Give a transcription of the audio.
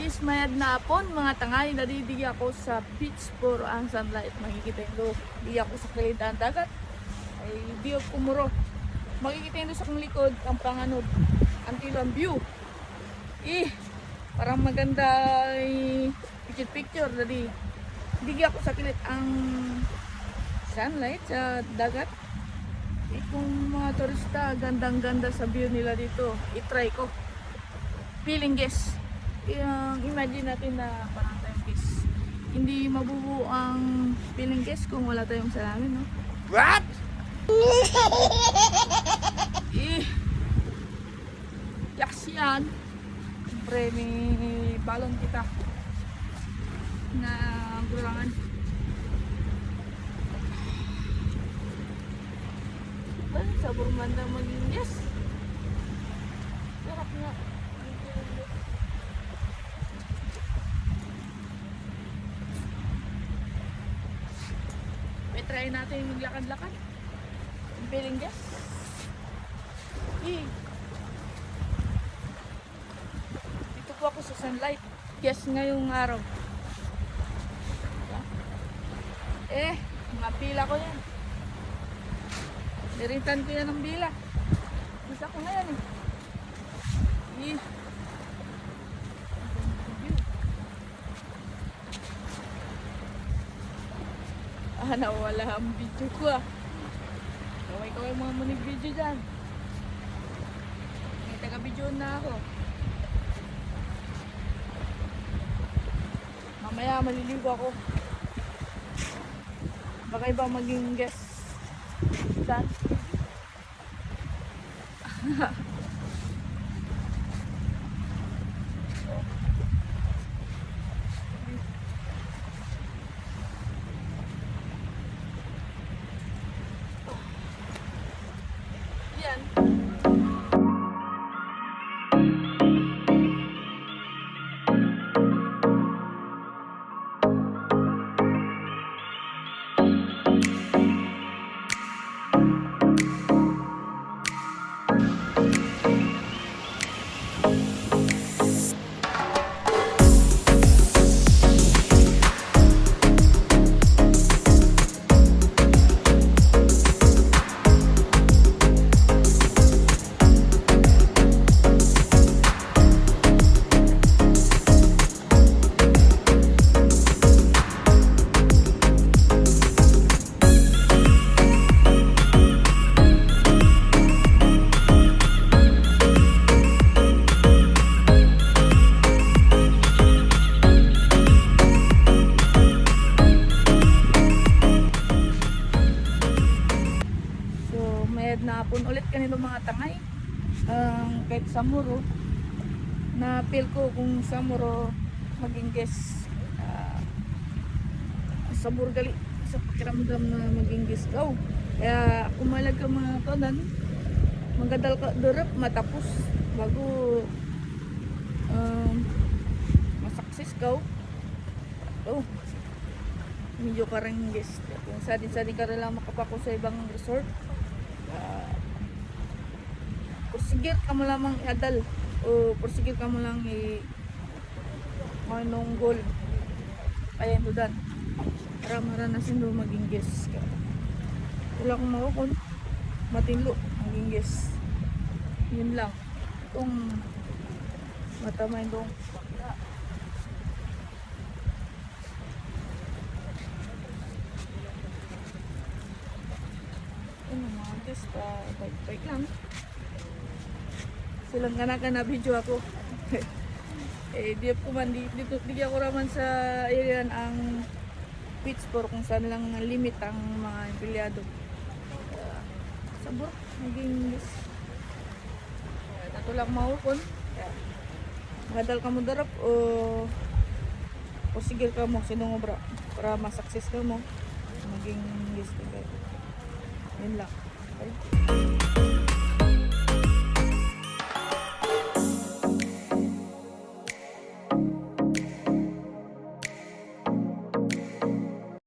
This mayad na apon, mga tangay, nadidigi ako sa beach for ang sunlight. Makikita yung di ako sa kilid ang dagat. Ay, di ako kumuro. Makikita yung sa kong likod, ang panganod. Ang view. Eh, parang maganda eh, picture picture. Dadi, digi ako sa kilid ang sunlight sa dagat. Eh, kung mga turista, gandang-ganda sa view nila dito, itry ko. Feeling guess. Yung imagine natin na parang tayong guess. Hindi mabubuo ang feeling guess kung wala tayong salamin, no? What? Eh, yaks yan. Siyempre, may balon kita na gulangan. Ay, sabor manda maging yes. Sarap nga. May try natin yung maglakad-lakad. Yung feeling yes. Eh. Dito po ako sa sunlight. Yes, ngayong araw. Eh, mga pila ko yan. Niritan ko yan ng bila. Gusto ko ngayon eh. Eh. Ah, nawala ang video ko ah. Kaway-kaway mga munig video dyan. May taga-video na ako. Mamaya maliligo ako. Baka iba maging guest. Saan? kanino mga tangay. Ang kahit sa muro, na feel ko kung sa muro maging guest ah, sa burgali sa pakiramdam na maging guest daw. Kaya kumalag ka mga tonan, magadal ka durap matapos bago um, masaksis ka. Oh, medyo ka rin guest. Kung sadi-sadi ka rin lang makapako sa ibang resort, uh, porsigir ka mo lamang iadal. O porsigir ka mo lang i manunggol. Ayan doon para maranasin do maging guest ka. Wala akong makukon matinlo maging guest. Yun lang. Itong matamay dong bakla. Ano mga guest bike-bike lang silang kanaka na video ako. Eh di ko man di, di, di ako raman sa area ang pitch for kung saan lang limit ang mga empleyado. Uh, sabor naging yes uh, nato lang mahukon. Yeah. ka mo darap o o sige ka mo sinungobra para masakses ka mo maging yes yun lang. Okay